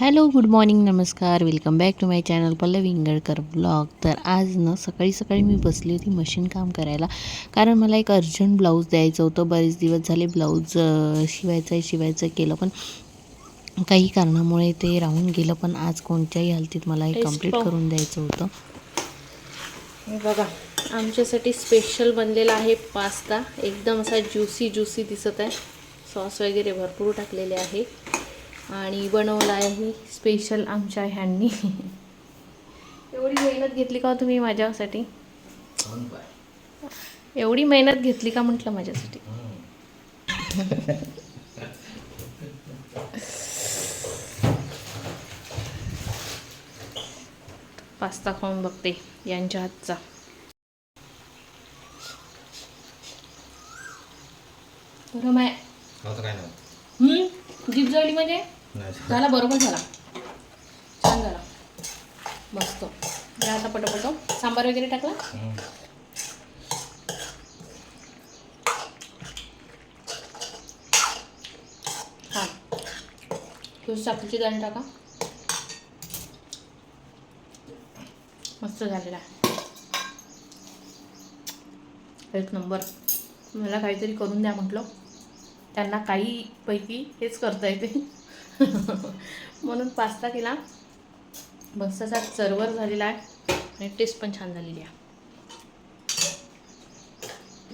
Hello good morning नमस्कार. Welcome back to my channel Pallavi Ingalkar blog. तर आज ना सकाळी सकाळी मी बसली होती मशीन काम करायला. कारण मला एक अर्जंट ब्लाऊज द्यायचं होतं. बरेच दिवस झाले ब्लाऊज शिवायचं आहे शिवायचं केलं पण काही कारणामुळे ते राहून गेलं. पण आज कोणत्याही हालतीत मला हे कंप्लीट. करून द्यायचं होतं. बघा आमच्यासाठी स्पेशल बनलेला आहे पास्ता. एकदम असा ज्युसी ज्युसी दिसत आहे. सॉस वगैरे भरपूर टाकलेले आहे. आणि बनवला आहे स्पेशल आमच्या ह्यांनी. एवढी मेहनत घेतली का हो तुम्ही माझ्यासाठी? एवढी मेहनत घेतली का म्हटलं माझ्यासाठी? पास्ता खाऊन बघते यांच्या हातचा. गरम आहे जीभ जळली म्हणजे झाला बरोबर झाला. छान झाला. मस्त. आता पटोपटो. सांबार वगैरे टाकला? हम्म. हा. दाणी साखरेची दाणे टाका. मस्त झालेला. आहे एक नंबर. मला काहीतरी करून द्या म्हटलं. त्यांना काही पैकी हेच करता येते. म्हणून पास्ता केला. मस्त असा चरवर झालेला आहे. आणि टेस्ट पण छान झालेली आहे.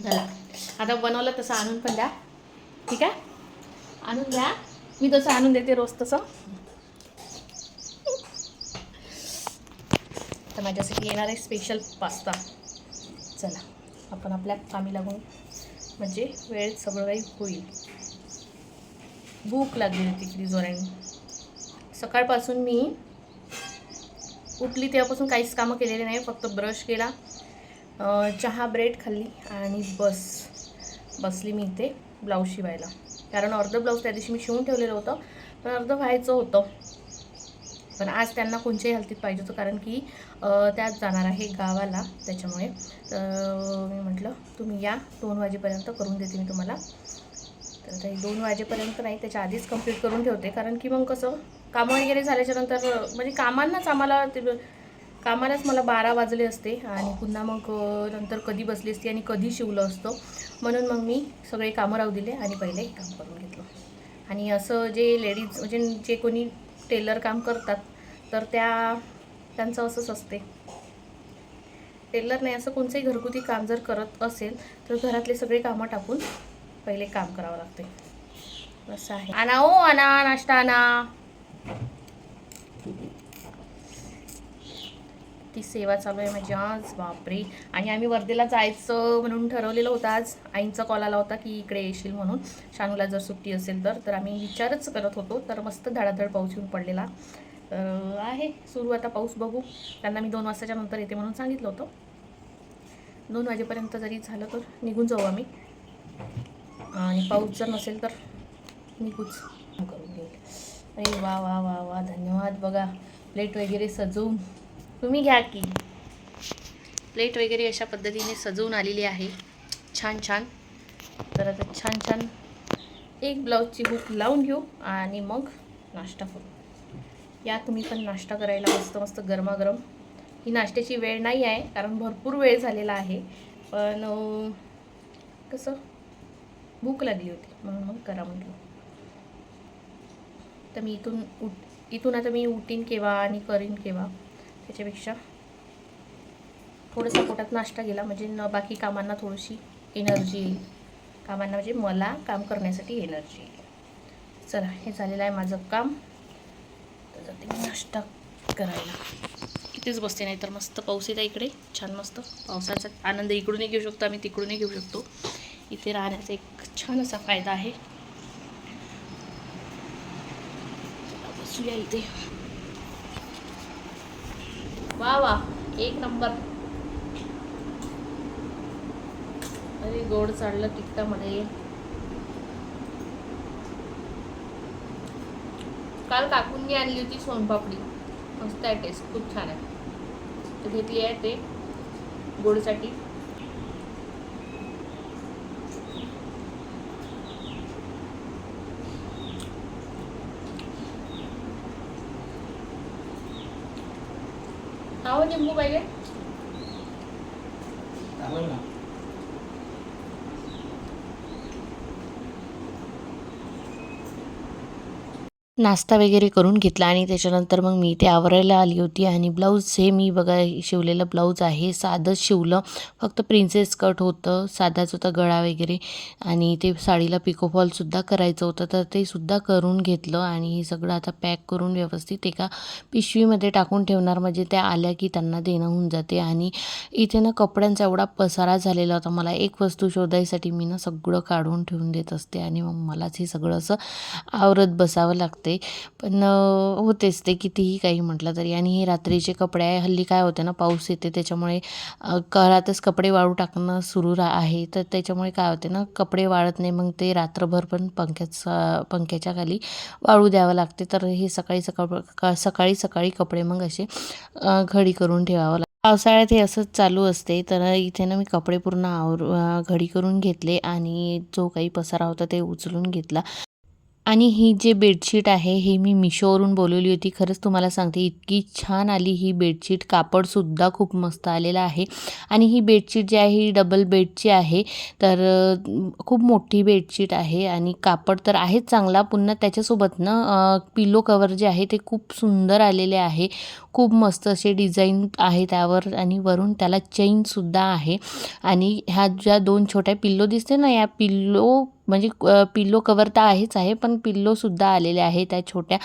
झाला आता बनवलं तसं आणून पण द्या. ठीक आहे? आणून द्या. मी तसं आणून देते रोज तसं. तर माझ्यासाठी येणार आहे स्पेशल पास्ता. चला आपण आपल्या कामी लागून म्हणजे वेळेत सगळं काही होईल. भूक लागली होती किती जोराने. सकाळपासून मी उठली तेव्हापासून काहीच कामं केलेली नाही फक्त ब्रश केला चहा ब्रेड खाल्ली आणि बस बसली मी इथे ब्लाऊज शिवायला. कारण अर्ध ब्लाऊज त्या दिवशी मी शिवून ठेवलेलं होतं पण अर्ध व्हायचं होतं. पण आज त्यांना कोणत्याही हलतीत पाहिजे होतं कारण की त्यात जाणार आहे गावाला त्याच्यामुळे. तर मी म्हटलं तुम्ही या दोन वाजेपर्यंत करून देते मी तुम्हाला. नाही दोन वाजेपर्यंत नाही त्याच्या आधीच कंप्लीट करून ठेवते. कारण की मग कसं कामं वगैरे झाल्याच्यानंतर म्हणजे कामांनाच आम्हाला ते कामालाच मला बारा वाजले असते आणि पुन्हा मग नंतर कधी बसली असती आणि कधी शिवलं असतं. म्हणून मग मी सगळे कामं राहू दिले आणि पहिले हे काम करून घेतलं. आणि असं जे लेडीज म्हणजे जे कोणी टेलर काम करतात तर त्या त्यांचं असंच असते. टेलर नाही असं कोणतंही घरगुती काम जर करत असेल तर घरातले सगळे कामं टाकून पहिले काम करावं लागते असं आहे. आणा ओ आणा नाश्ता आणा. ती सेवा चालू आहे माझी आज बापरे. आणि आम्ही वर्धेला जायचं म्हणून ठरवलेलं होतं आज. आईंचा कॉल आला होता की इकडे येशील म्हणून. शानूला जर सुट्टी असेल तर तर आम्ही विचारच करत होतो. तर मस्त धडाधड पाऊस येऊन पडलेला. तर आहे. सुरू आता पाऊस बघू. त्यांना मी दोन वाजताच्या नंतर येते म्हणून सांगितलं होतं. दोन वाजेपर्यंत जरी झालं तर निघून जाऊ आम्ही. आणि पाऊस जर नसेल तर निघूच. करून घेऊ अरे वा वा वा वा धन्यवाद. बघा प्लेट वगैरे सजवून. तुम्ही घ्या की. प्लेट वगैरे अशा पद्धतीने सजवून आलेली आहे. छान छान. तर आता छान छान एक ब्लाऊजची हुक लावून घेऊ आणि मग नाश्ता करू. या तुम्ही पण नाश्ता करायला मस्त मस्त गरमागरम. ही नाश्त्याची वेळ नाही आहे कारण भरपूर वेळ झालेला आहे. पण कसं? भूक लागली होती म्हणून मग करा म्हटलं. तर मी इथून उठ इथून आता मी उठीन केव्हा आणि करीन केव्हा त्याच्यापेक्षा थोडंसं पोटात नाश्ता गेला म्हणजे न बाकी कामांना थोडीशी एनर्जी येईल. कामांना म्हणजे मला काम करण्यासाठी एनर्जी येईल. चला हे झालेलं आहे माझं काम. तर जाते मी नाश्ता करायला. इथेच बसते नाही तर मस्त पाऊस येत आहे इकडे. छान मस्त पावसाचा आनंद इकडूनही घेऊ शकतो आम्ही तिकडूनही घेऊ शकतो. इथे राहण्याचा एक छान असा फायदा आहे. बसूया इथे. वा वा एक नंबर. अरे गोड चाललं तिखटामध्ये. काल काकूंनी आणली होती सोनपापडी. मस्त आहे टेस्ट खूप छान आहे. घेतली आहे ते गोडसाठी. हो लिंबू पाहिजे चालेल नाश्ता वगैरे करून घेतला आणि त्याच्यानंतर मग मी ते आवरायला आली होती आणि ब्लाऊज हे मी बघा शिवलेलं ब्लाऊज आहे. साधंच शिवलं. फक्त प्रिन्सेस कट होतं. साधाच होता गळा वगैरे. आणि ते साडीला पिकोफॉलसुद्धा करायचं होतं. तर ते सुद्धा करून घेतलं आणि हे सगळं आता पॅक करून व्यवस्थित एका पिशवीमध्ये टाकून ठेवणार. म्हणजे त्या आल्या की त्यांना देणं होऊन जाते. आणि इथे ना कपड्यांचा एवढा पसारा झालेला होता. मला एक वस्तू शोधायसाठी मी ना सगळं काढून ठेवून देत असते. आणि मग मलाच हे सगळं असं आवरत बसावं लागते पण होतेच ते कितीही काही म्हटलं तरी. आणि हे रात्रीचे कपडे आहे हल्ली काय होते ना पाऊस येते त्याच्यामुळे घरातच कपडे वाळू टाकणं सुरू रा आहे. तर त्याच्यामुळे काय होते ना कपडे वाळत नाही मग ते रात्रभर पण पंख्याचा पंख्याच्या खाली वाळू द्यावं लागते. तर हे सकाळी सकाळ सकाळी सकाळी कपडे मग असे घडी करून ठेवावं लागतं पावसाळ्यात हे असंच चालू असते. तर इथे ना मी कपडे पूर्ण आवर घडी करून घेतले आणि जो काही पसारा होता ते उचलून घेतला. आणि ही जे बेडशीट आहे हे मी मिशोवरून बोलवली होती. खरंच तुम्हाला सांगते इतकी छान आली ही बेडशीट. कापडसुद्धा खूप मस्त आलेलं आहे. आणि ही बेडशीट जी आहे ही डबल बेडची आहे. तर खूप मोठी बेडशीट आहे आणि कापड तर आहेच चांगला. पुन्हा त्याच्यासोबत ना पिलो कवर जे आहे ते खूप सुंदर आलेले आहे. खूप मस्त असे डिझाईन आहे त्यावर आणि वरून त्याला चेनसुद्धा आहे. आणि ह्या ज्या दोन छोट्या पिल्लो दिसते ना या पिल्लो म्हणजे पिल्लो कवर तर आहेच आहे पण पिल्लोसुद्धा आलेले आहे त्या छोट्या.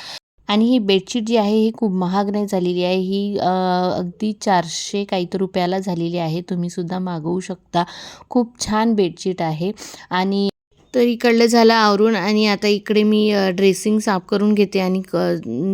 आणि ही बेडशीट जी आहे ही खूप महाग नाही झालेली आहे. ही अगदी चारशे काहीतरी रुपयाला झालेली आहे. तुम्हीसुद्धा मागवू शकता. खूप छान बेडशीट आहे. आणि तर इकडलं झालं आवरून आणि आता इकडे मी ड्रेसिंग साफ करून घेते आणि क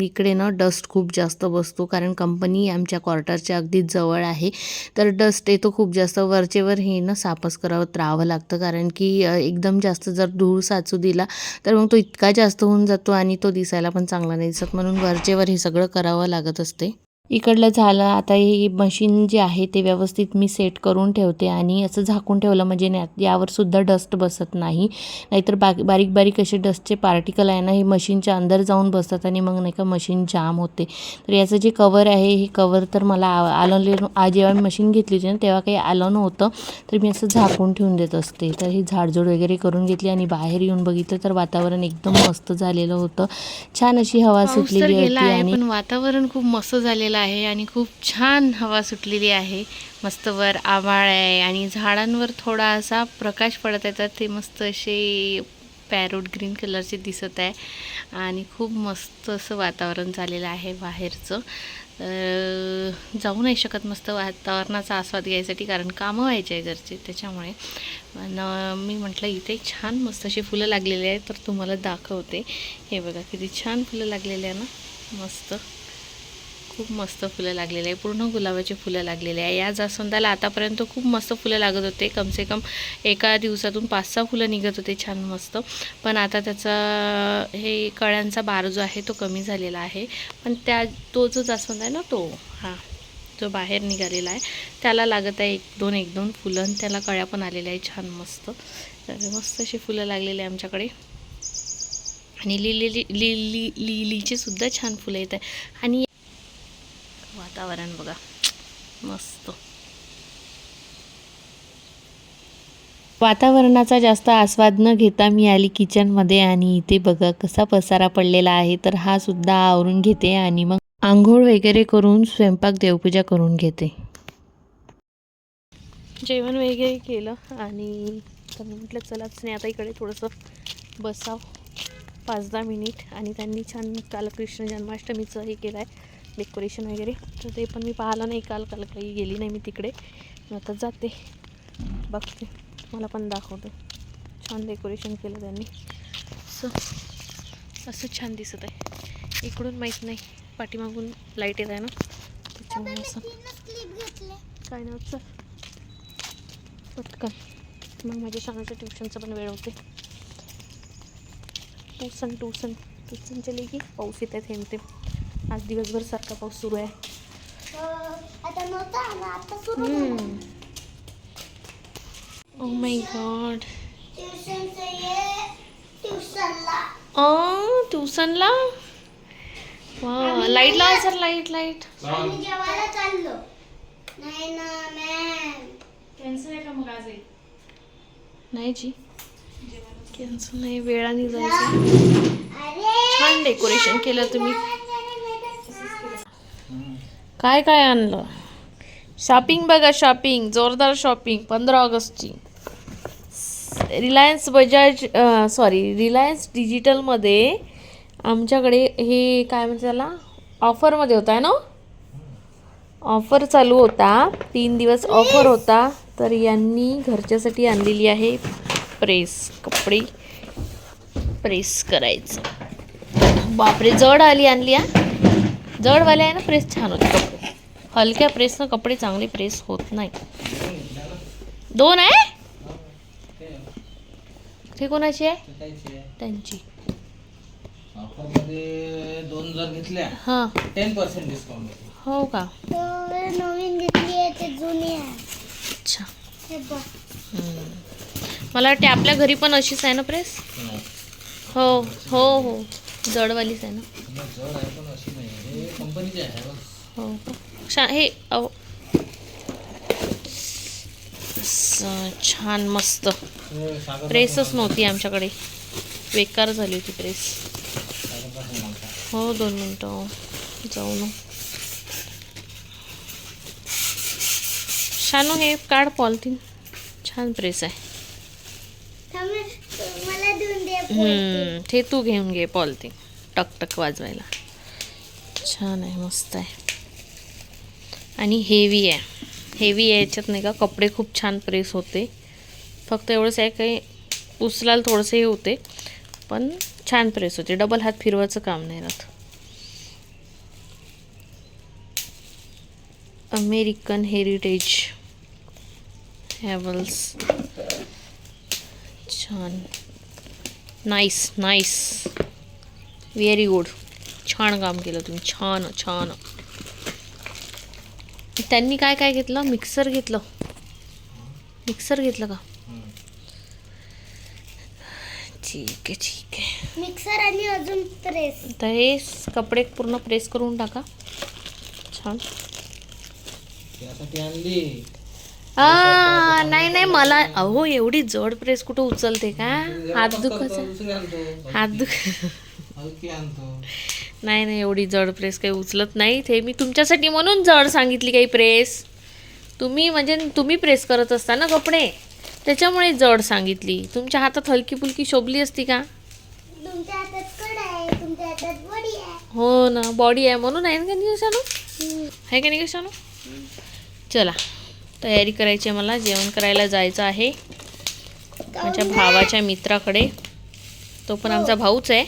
इकडे ना डस्ट खूप जास्त बसतो कारण कंपनी आमच्या क्वार्टरच्या अगदी जवळ आहे. तर डस्ट येतो खूप जास्त. वरचेवर हे ना साफच करावं राहावं लागतं कारण की एकदम जास्त जर धूळ साचू दिला तर मग तो इतका जास्त होऊन जातो आणि तो दिसायला पण चांगला नाही दिसत. म्हणून वरचेवर हे सगळं करावं लागत असते. इकडलं झालं आता हे मशीन जे आहे ते व्यवस्थित मी सेट करून ठेवते आणि असं झाकून ठेवलं म्हणजे ना यावर सुद्धा डस्ट बसत नाही. नाहीतर बा बारीक बारीक असे डस्टचे पार्टिकल आहे ना हे मशीनच्या अंदर जाऊन बसतात आणि मग नाही का मशीन जाम होते. तर याचं जे कवर आहे हे कवर तर मला आ- आलं आ जेव्हा मी मशीन घेतली होती ना तेव्हा काही आलं नव्हतं. तर मी असं झाकून ठेवून देत असते. तर ही झाडझूड वगैरे करून घेतली आणि बाहेर येऊन बघितलं तर वातावरण एकदम मस्त झालेलं होतं. छान अशी हवा सुटलेली होती आणि वातावरण खूप मस्त झालेलं आहे आणि खूप छान हवा सुटलेली आहे. मस्त वर आभाळ आहे आणि झाडांवर थोडासा प्रकाश पडत आहे तर ते मस्त असे पॅरोट ग्रीन कलरचे दिसत आहे. आणि खूप मस्त असं वातावरण झालेलं आहे बाहेरचं. तर जाऊ नाही शकत मस्त वातावरणाचा आस्वाद घ्यायसाठी कारण कामं व्हायचे आहे घरचे त्याच्यामुळे. पण मी म्हटलं इथे छान मस्त अशी फुलं लागलेली आहेत तर तुम्हाला दाखवते. हे बघा किती छान फुलं लागलेली आहे ना. मस्त. खूप मस्त फुलं लागलेले आहे. पूर्ण गुलाबाची फुलं लागलेली आहे. या जास्वंदाला आतापर्यंत खूप मस्त फुलं लागत होते. कमसे कम एका दिवसातून पाच सहा फुलं निघत होते. छान मस्त. पण आता त्याचा हे कळ्यांचा बार जो आहे तो कमी झालेला आहे. पण त्या तो जो जास्वंद आहे ना तो हां जो बाहेर निघालेला आहे त्याला लागत आहे एक दोन एक दोन फुलं आणि त्याला कळ्या पण आलेल्या आहे छान मस्त. मस्त अशी फुलं लागलेली आहे आमच्याकडे. आणि लिली लिली लिलीची सुद्धा छान फुलं येत आहे. आणि वातावरण बघा. मस्त. वातावरणाचा जास्त आस्वाद न घेता मी आली किचनमध्ये आणि इथे बघा कसा पसारा पडलेला आहे तर हा सुद्धा आवरून घेते आणि मग आंघोळ वगैरे करून स्वयंपाक देवपूजा करून घेते. जेवण वगैरे केलं आणि तर म्हटलं चलाच नाही आता इकडे थोडंसं बसाव. पाच दहा मिनिट आणि त्यांनी छान काल कृष्ण जन्माष्टमीचं हे केलं आहे डेकोरेशन वगैरे. तर ते पण मी पाहिलं नाही काल काल काही गेली नाही मी तिकडे. मी आता जाते. बघते. मला पण दाखवते. छान डेकोरेशन केलं त्यांनी. असं असं छान दिसत आहे. इकडून माहीत नाही पाठीमागून लाइट येत आहे ना? त्याच्यामुळे असं. काय नाही सर पटकन. मग माझ्या शाळेचं ट्युशनचं पण वेळ होते. Tuition tuition. ट्युशनच्या लेखी पाऊस येत आहे थेंब थेंब आज दिवसभर सारखा पाऊस सुरू आहे. आता नव्हता आला आता सुरू ओ माय गॉड ट्युशनला. ओ ट्युशनला? वा लाइट लावा सर लाइट लाइट नाही ना मॅम नाही जी. कॅन्सल नाही वेळाने जायचं. अरे छान डेकोरेशन केलं तुम्ही. काय काय आणलं? शॉपिंग बघा शॉपिंग जोरदार शॉपिंग पंधरा ऑगस्टची. रिलायन्स बजाज सॉरी रिलायन्स डिजिटलमध्ये आमच्याकडे हे काय म्हणते त्याला? ऑफरमध्ये होता आहे ना? ऑफर चालू होता. तीन दिवस ऑफर होता. तर यांनी घरच्यासाठी आणलेली आहे प्रेस कपडे. प्रेस करायचं. बापरे जड आली आणली हा? जडवाले आहे ना प्रेस छान होते. कपडे हलक्या प्रेसनं कपडे चांगले प्रेस होत नाही. दोन आहे? ते कोणाची आहे? त्यांची. दोन जर घेतल्या हां. टेन पर्सेंट डिस्काउंट हो का? नवीन घेतली आहे ते जुनी आहे. अच्छा. हे मला वाटते आपल्या घरी पण अशीच आहे ना प्रेस? नाही. हो हो हो. जडवालीच आहे ना? नाही, जड आहे पण अशी नाही हे कंपनीचे आहे बघ. हो का? छान हे अहो. छान मस्त. हे प्रेसच नव्हती आमच्याकडे. बेकार झाली होती प्रेस. हो दोन मिनटं जाऊ ना. शानू हे काढ पॉलिथिन. छान प्रेस आहे. ते तू घेऊन घे पॉलिथिन. टक टक वाजवायला. छान आहे मस्त आहे. आणि हेवी आहे. हेवी आहे याच्यात नाही का कपडे खूप छान प्रेस होते. फक्त एवढंच आहे काही उचलायला थोडंसं हे होते पण छान प्रेस होते. डबल हात फिरवायचं काम नाही राहत. अमेरिकन हेरिटेज हॅवल्स छान. नाईस नाईस व्हेरी गुड छान काम केलं तुम्ही. छान छान. त्यांनी काय काय घेतलं? मिक्सर घेतलं. मिक्सर घेतलं का? ठीक आहे ठीक आहे. मिक्सर आणि अजून प्रेस तर हे कपडे पूर्ण प्रेस करून टाका. छान. त्यासाठी आणली. आ नाही नाही मला अहो एवढी जड प्रेस कुठं उचलते का? हात दुखायचा. हात दुख नाही नाही एवढी जड प्रेस काही उचलत नाही. ते मी तुमच्यासाठी म्हणून जड सांगितली काही प्रेस. तुम्ही म्हणजे तुम्ही प्रेस करत असता ना कपडे? त्याच्यामुळे जड सांगितली. तुमच्या हातात हलकी फुलकी शोभली असती का? तुमच्या हातात कड आहे तुमच्या हातात वडी आहे. हो ना बॉडी आहे म्हणून आहे ना का नाही शानू आहे का नाही शानू चला तयारी करायची आहे मला. जेवण करायला जायचं आहे. माझ्या भावाच्या मित्राकडे. तो पण आमचा भाऊच आहे.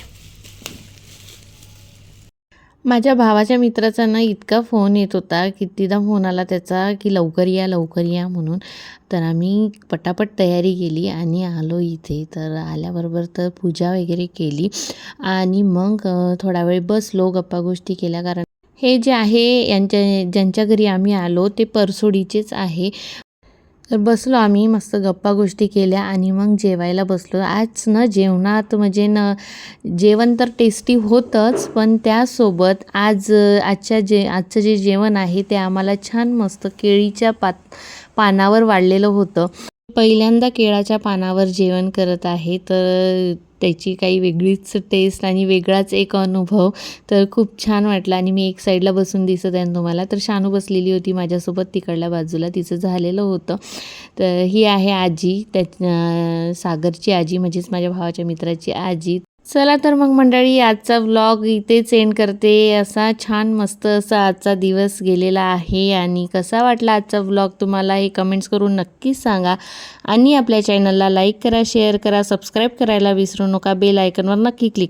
माझ्या भावाच्या मित्राचा ना इतका फोन येत होता कितीदा फोन आला त्याचा की लवकर या लवकर या म्हणून. तर आम्ही पटापट तयारी केली आणि आलो इथे. तर आल्याबरोबर तर पूजा वगैरे केली. आणि मग थोडा वेळ बसलो गप्पा गोष्टी केल्या. कारण हे जे आहे यांच्या ज्यांच्या घरी आम्ही आलो ते परसोडीचेच आहे. तर बसलो आम्ही मस्त गप्पा गोष्टी केल्या आणि मग जेवायला बसलो. आज न जेवणात म्हणजे न जेवण तर टेस्टी होतंच पण त्यासोबत आज आजच्या जे आजचं जे जेवण आहे ते आम्हाला छान मस्त केळीच्या पात पानावर वाढलेलं होतं. पहिल्यांदा केळाच्या पानावर जेवण करत आहे तर त्याची काही वेगळीच टेस्ट आणि वेगळाच एक अनुभव. तर खूप छान वाटलं आणि मी एक साईडला बसून दिसत आहे तुम्हाला. तर शानू बसलेली होती माझ्यासोबत तिकडल्या बाजूला. तिचं झालेलं होतं. तर ही आहे आजी. त्या सागरची आजी म्हणजेच माझ्या भावाच्या मित्राची आजी. चला तर मग मंडळी आजचा व्लॉग इथेच एंड करते. असा छान मस्त असा आजचा दिवस गेलेला आहे. आणि कसा वाटला आजचा व्लॉग तुम्हाला हे कमेंट्स करून नक्कीच सांगा. आणि आपल्या चॅनलला लाईक करा शेअर करा सबस्क्राईब करायला विसरू नका. बेल आयकनवर नक्की क्लिक